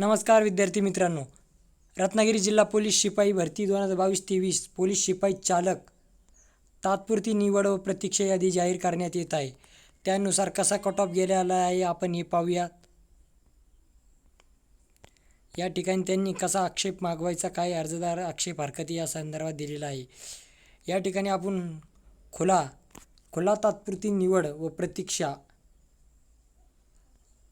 नमस्कार विद्यार्थी मित्रांनो. रत्नागिरी जिल्हा पोलीस शिपाई भरती दोन हजार बावीस तेवीस पोलीस शिपाई चालक तात्पुरती निवड व प्रतीक्षा यादी जाहीर करण्यात येत आहे. त्यानुसार कसा कट ऑफ गेलेला आहे आपण हे पाहूयात. या ठिकाणी त्यांनी कसा आक्षेप मागवायचा काय अर्जदार आक्षेप हरकती या संदर्भात दिलेला आहे. या ठिकाणी आपण खुला खुला तात्पुरती निवड व प्रतीक्षा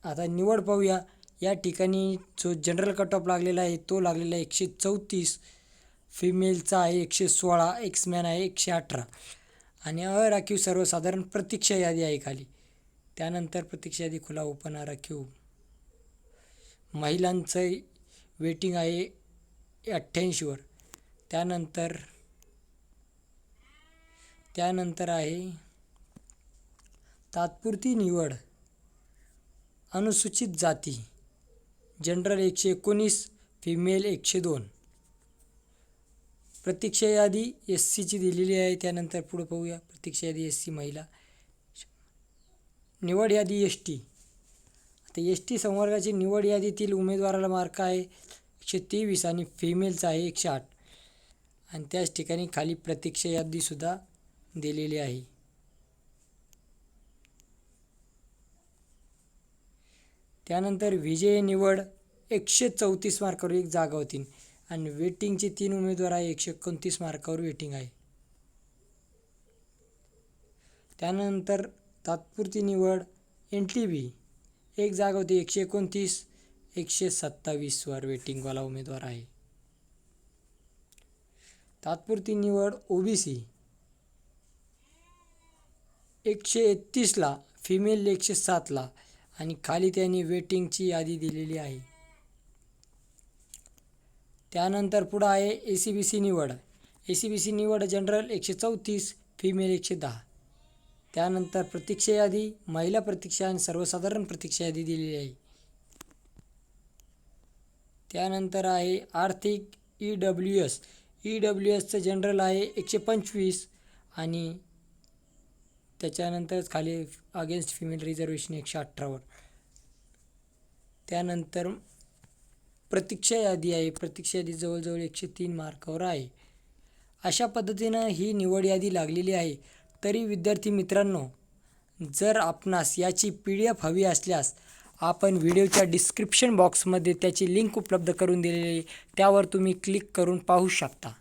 आता निवड पाहूया. या ठिकाणी जो जनरल कट ऑफ लागलेला आहे तो लागलेला आहे एकशे चौतीस. फिमेलचा आहे एकशे सोळा एक्समॅन आहे एकशे अठरा. आणि अराखीव सर्वसाधारण प्रतीक्षा यादी आहे खाली. त्यानंतर प्रतीक्षा यादी खुला ओपन राखीव महिलांचं वेटिंग आहे अठ्ठ्याऐंशीवर त्यानंतर त्यानंतर आहे तात्पुरती निवड. अनुसूचित जाती. जनरल एकशे एकोणीस फिमेल एकशे दोन. प्रतीक्षा यादी एस सीची दिलेली आहे. त्यानंतर पुढं पाहूया. प्रतीक्षा यादी एस सी महिला. निवड यादी एस टी आता एस टी संवर्गाची निवड यादीतील उमेदवाराला मार्क आहे एकशे तेवीस आणि फिमेलचा आहे एकशे आठ. आणि त्याच ठिकाणी खाली प्रतीक्षा यादीसुद्धा दिलेली आहे. त्यानंतर विजय निवड एकशे चौतीस मार्कावर एक जागा होती. आणि वेटिंगचे तीन उमेदवार आहे एकशे एकोणतीस मार्कावर वेटिंग आहे. त्यानंतर तात्पुरती निवड एन टी बी एक जागा होती एकशे एकोणतीस एकशे सत्तावीसवर वेटिंगवाला उमेदवार आहे. तात्पुरती निवड ओ बी सी एकशे एकतीसला फिमेल एकशे सातला आणि खाली त्यांनी वेटिंगची यादी दिलेली आहे. त्यानंतर पुढं आहे ए सी बी सी निवड. ए सी बी सी निवड जनरल एकशे चौतीस फिमेल एकशे दहा. त्यानंतर प्रतीक्षा यादी महिला प्रतीक्षा आणि सर्वसाधारण प्रतीक्षा यादी दिलेली आहे. त्यानंतर आहे आर्थिक E W S E W एसचं जनरल आहे एकशे पंचवीस आणि त्याच्यानंतरच खाली अगेन्स्ट फिमेल रिझर्वेशन एकशे अठरावर त्यानंतर प्रतीक्षा यादी आहे. प्रतीक्षा यादी जवळजवळ एकशे तीन मार्कावर आहे. अशा पद्धतीनं ही निवड यादी लागलेली आहे. तरी विद्यार्थी मित्रांनो जर आपणास याची पी डी एफ हवी असल्यास आपण व्हिडिओच्या डिस्क्रिप्शन बॉक्समध्ये त्याची लिंक उपलब्ध करून दिलेली त्यावर तुम्ही क्लिक करून पाहू शकता.